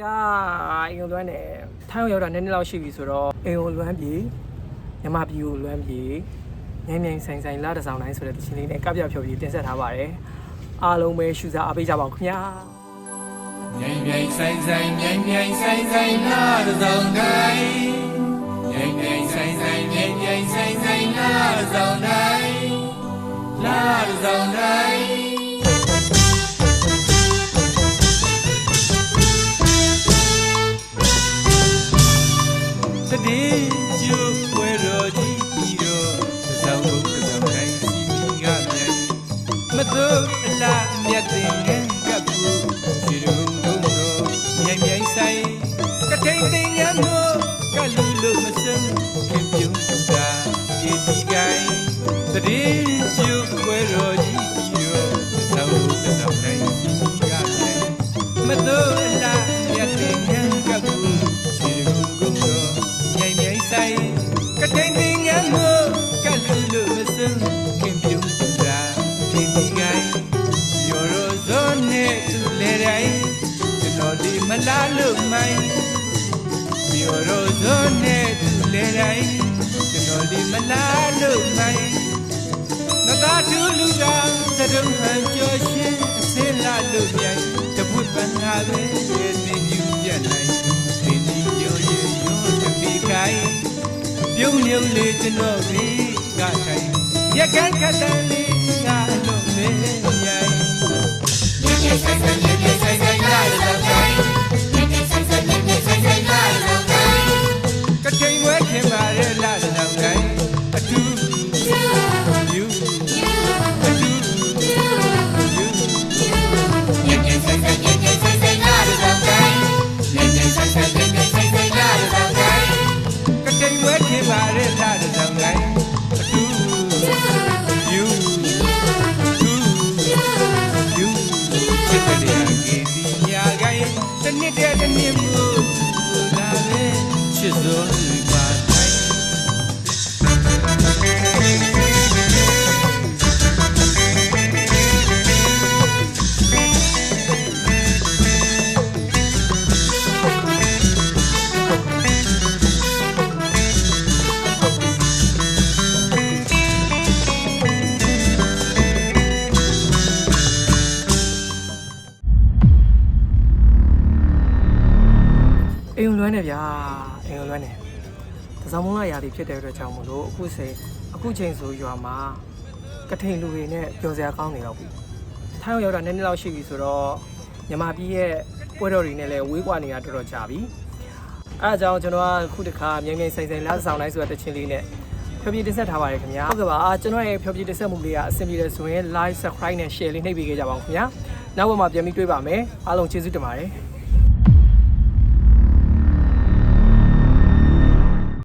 ဗျာအိမ်ကိုလွမ်းတယ်ထိုင်းကိုရောက်တာနည်းနည်းလောက်ရှိပြီဆိုတော့အိမ်ကိုလွမ်းပြီမြမပြည်ကိုလွမ်းပြီမြိုင်မြိုင်ဆိုင်ဆိုင်လာတဆောင်တိုင်းဆိုတဲ့တခြင်းလေးနဲ့ကပြဖြော်ပြီးတင်ဆက်ထားပါတယ်အားလုံးပဲရှုစားအားပေးကြပါဦးခင်ဗျာမြိုင်မြိုင်ဆိုင်ဆိုင်မြိုင်မြိုင်ဆိုင်ဆိုင်လာတဆောင်တိုင်း တတိကျုပ်ဝဲတော်ကြီးပြီးတော့သံဃာဘုရားတိုင်းစီမီကမြိုင်မတော်အလားအမြတ်တင်ငန်းကပ်ဖို့ဒီရုံတုံးတော်မြိုင်မြိုင်ဆိုင်ကထိန်တင်ငန်းမို့ကလူလူမစမ်းခင်ပြုံးတာဒီဒီကိုင်းတတိကျုပ်ဝဲတော်ကြီးပြီးတော့သံဃာဘုရားတိုင်းစီမီကမြိုင်မတော် ဆိုင်ကတိန်တင်ငန်းမို့ကလူလူမစမ်းခင်ပြုံးတာဒီဒီကိုင်းရော်ရောဇောနဲ့သူလေတိုင်းကျွန်တော်ဒီမလာလို့မိုင်းရော်ရောဇောနဲ့သူလေတိုင်းကျွန်တော်ဒီမလာလို့မိုင်းနသာတူလူကသတုံးဟန်ကျော်ရှင်အစင်းလာလို့မြိုင်တပွတ်ပန်းလာပဲရဲ့နေယူပြ ပြုံးမြုံလေးကျွန်တော်ဒီကထိုင်ရက်ကန်းခတ်တန်လေးငါအလုံးလေးမြိုင်မြဲမြဲဆိုင်ဆိုင်မြဲမြဲဆိုင်ဆိုင် နစ်တဲ့တနစ်မှုလာပဲချစ်စိုး နေဗျာအိမ်ကိုလွမ်းနေတစောင်းမုန်းလာရာသီဖြစ်တဲ့အတွက်ကြောင့်မလို့အခုစေအခုချိန်ဆိုရွာမှာကထိန်လူတွေနဲ့ပျော်စရာကောင်းနေတော့ပြီထိုင်းရောက်တာနည်းနည်းလောက်ရှိပြီဆိုတော့မြမပြည်ရဲ့ပွဲတော်တွေနဲ့လည်းဝေးကွာနေတာတော်တော်ကြာပြီအဲအကြောင်းကျွန်တော်ကအခုတခါမြန်မြန်ဆိုင်ဆိုင်လာဆောင်တိုင်းဆိုတဲ့တချင်းလေးနဲ့ဖြောပြတင်ဆက်ထားပါတယ်ခင်ဗျာဟုတ်ကဲ့ပါအာကျွန်တော်ရဲ့ဖြောပြတင်ဆက်မှုလေးကအဆင်ပြေတယ်ဆိုရင် like subscribe နဲ့ share လေးနှိပ်ပေးခဲ့ကြပါဦးခင်ဗျာနောက်ဘက်မှာပြန်ပြီးတွေ့ပါမယ်အားလုံးကျေးဇူးတင်ပါတယ်